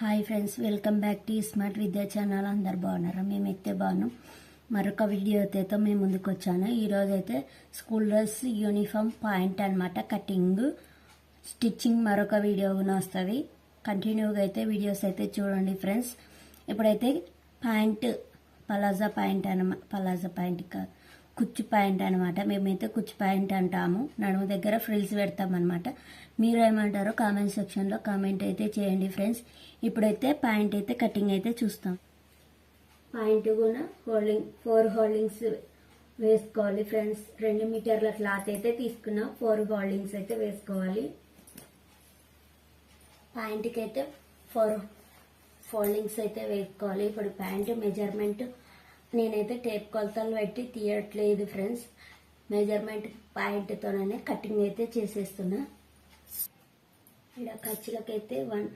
Hi friends welcome back to smart Vidya channel. అందరు బాగున్నారా? మేమైతే బాగున్నాం. మరొక వీడియో అయితే మేము ముందుకు వచ్చాను ఈరోజు అయితే స్కూల్ డ్రెస్ యూనిఫామ్ పాయింట్ అన్నమాట కటింగ్ స్టిచ్చింగ్ మరొక వీడియో కూడా వస్తుంది. కంటిన్యూగా అయితే వీడియోస్ అయితే చూడండి ఫ్రెండ్స్. ఇప్పుడైతే ప్యాంట్ పలాజా ప్యాంట్ అనమా పలాజా ప్యాంట్ కాదు. కుచ్చు పాయింట్ అనమాట మేమైతే కుచ్చు పాయింట్ అంటాము. నడుము దగ్గర ఫ్రిల్స్ పెడతామన్నమాట. మీరు ఏమంటారో కామెంట్ సెక్షన్లో కామెంట్ అయితే చేయండి ఫ్రెండ్స్. ఇప్పుడైతే ప్యాంట్ అయితే కటింగ్ అయితే చూస్తాం. పాయింట్ కూడా హోల్డింగ్ ఫోర్ హోల్డింగ్స్ వేసుకోవాలి ఫ్రెండ్స్. రెండు మీటర్ల క్లాత్ అయితే తీసుకున్నాం. ఫోర్ హోల్డింగ్స్ అయితే వేసుకోవాలి. ప్యాంట్కి అయితే ఫోర్ ఫోల్డింగ్స్ అయితే వేసుకోవాలి. ఇప్పుడు ప్యాంటు మెజర్మెంట్ నేనైతే టేప్ కొలతలు పెట్టి తీయట్లేదు ఫ్రెండ్స్. మెజర్మెంట్ పాయింట్తోనే కటింగ్ అయితే చేసేస్తున్నా. ఇలా ఖర్చులకైతే వన్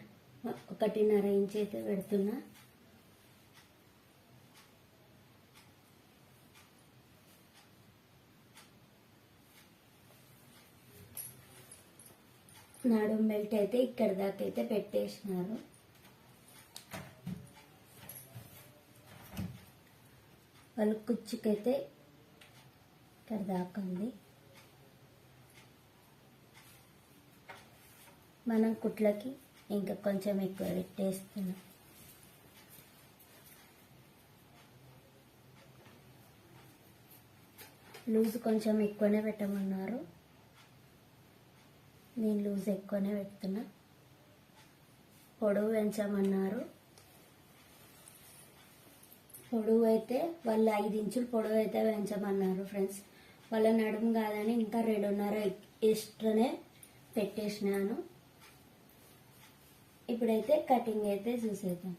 ఒకటిన్నర ఇంచ్ అయితే పెడుతున్నా. నడుం బెల్ట్ అయితే ఇక్కడ దాకా అయితే పెట్టేసినారు. వాళ్ళు కుచ్చుకైతే ఇక్కడ దాకా ఉంది. మనం కుట్లకి ఇంకా కొంచెం ఎక్కువ పెట్టేస్తున్నాం. లూజ్ కొంచెం ఎక్కువనే పెట్టమన్నారు. నేను లూజ్ ఎక్కువనే పెడుతున్నా. పొడవు పెంచమన్నారు. పొడవు అయితే వాళ్ళు ఐదు ఇంచులు పొడవు అయితే పెంచమన్నారు ఫ్రెండ్స్. వాళ్ళ నడుము కాదని ఇంకా రెండున్నర ఎక్స్ట్రానే పెట్టేసినాను. ఇప్పుడైతే కటింగ్ అయితే చూసేద్దాం.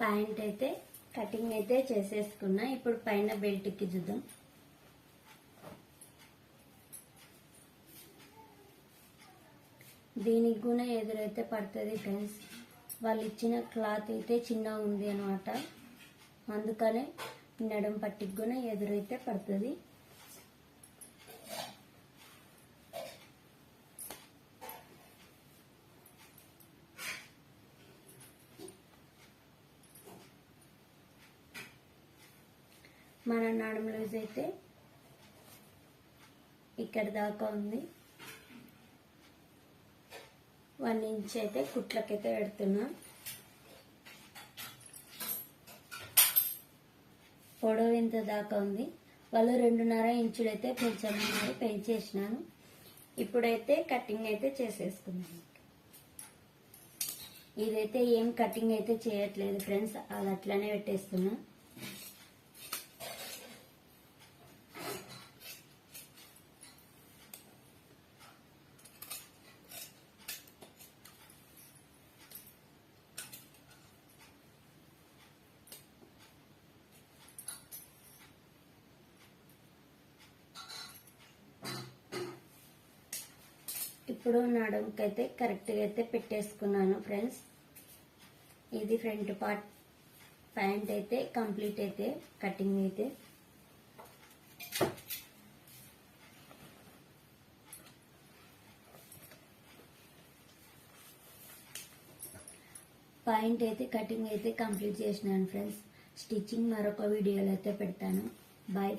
ప్యాంట్ అయితే కటింగ్ అయితే చేసేసుకున్నా. ఇప్పుడు పైన బెల్ట్కి చూద్దాం. దీనికి కూడా ఎదురైతే పడుతుంది ఫ్రెండ్స్. వాళ్ళు ఇచ్చిన క్లాత్ అయితే చిన్న ఉంది అనమాట అందుకనే నడం పట్టికి కూడా ఎదురైతే పడుతుంది. మన నడుము లూజ్ అయితే ఇక్కడ దాకా ఉంది. వన్ ఇంచ్ అయితే కుట్లకైతే పెడుతున్నా. పొడవు ఇంత దాకా ఉంది? వాళ్ళు రెండున్నర ఇంచులు అయితే పెంచమన్నారు పెంచేసినాను. ఇప్పుడైతే కటింగ్ అయితే చేసేసుకున్నాను ఇదైతే ఏం కటింగ్ అయితే చేయట్లేదు ఫ్రెండ్స్. అది అట్లనే పెట్టేస్తున్నా. ఇప్పుడు నడుముకైతే కరెక్ట్గా అయితే పెట్టేసుకున్నాను ఫ్రెండ్స్ ఇది ఫ్రంట్ పార్ట్ ప్యాంట్ అయితే కంప్లీట్ అయితే కటింగ్ అయితే. పాయింట్ అయితే కటింగ్ అయితే కంప్లీట్ చేసినాను ఫ్రెండ్స్ స్టిచ్చింగ్ మరొక వీడియోలో అయితే పెడతాను. బాయ్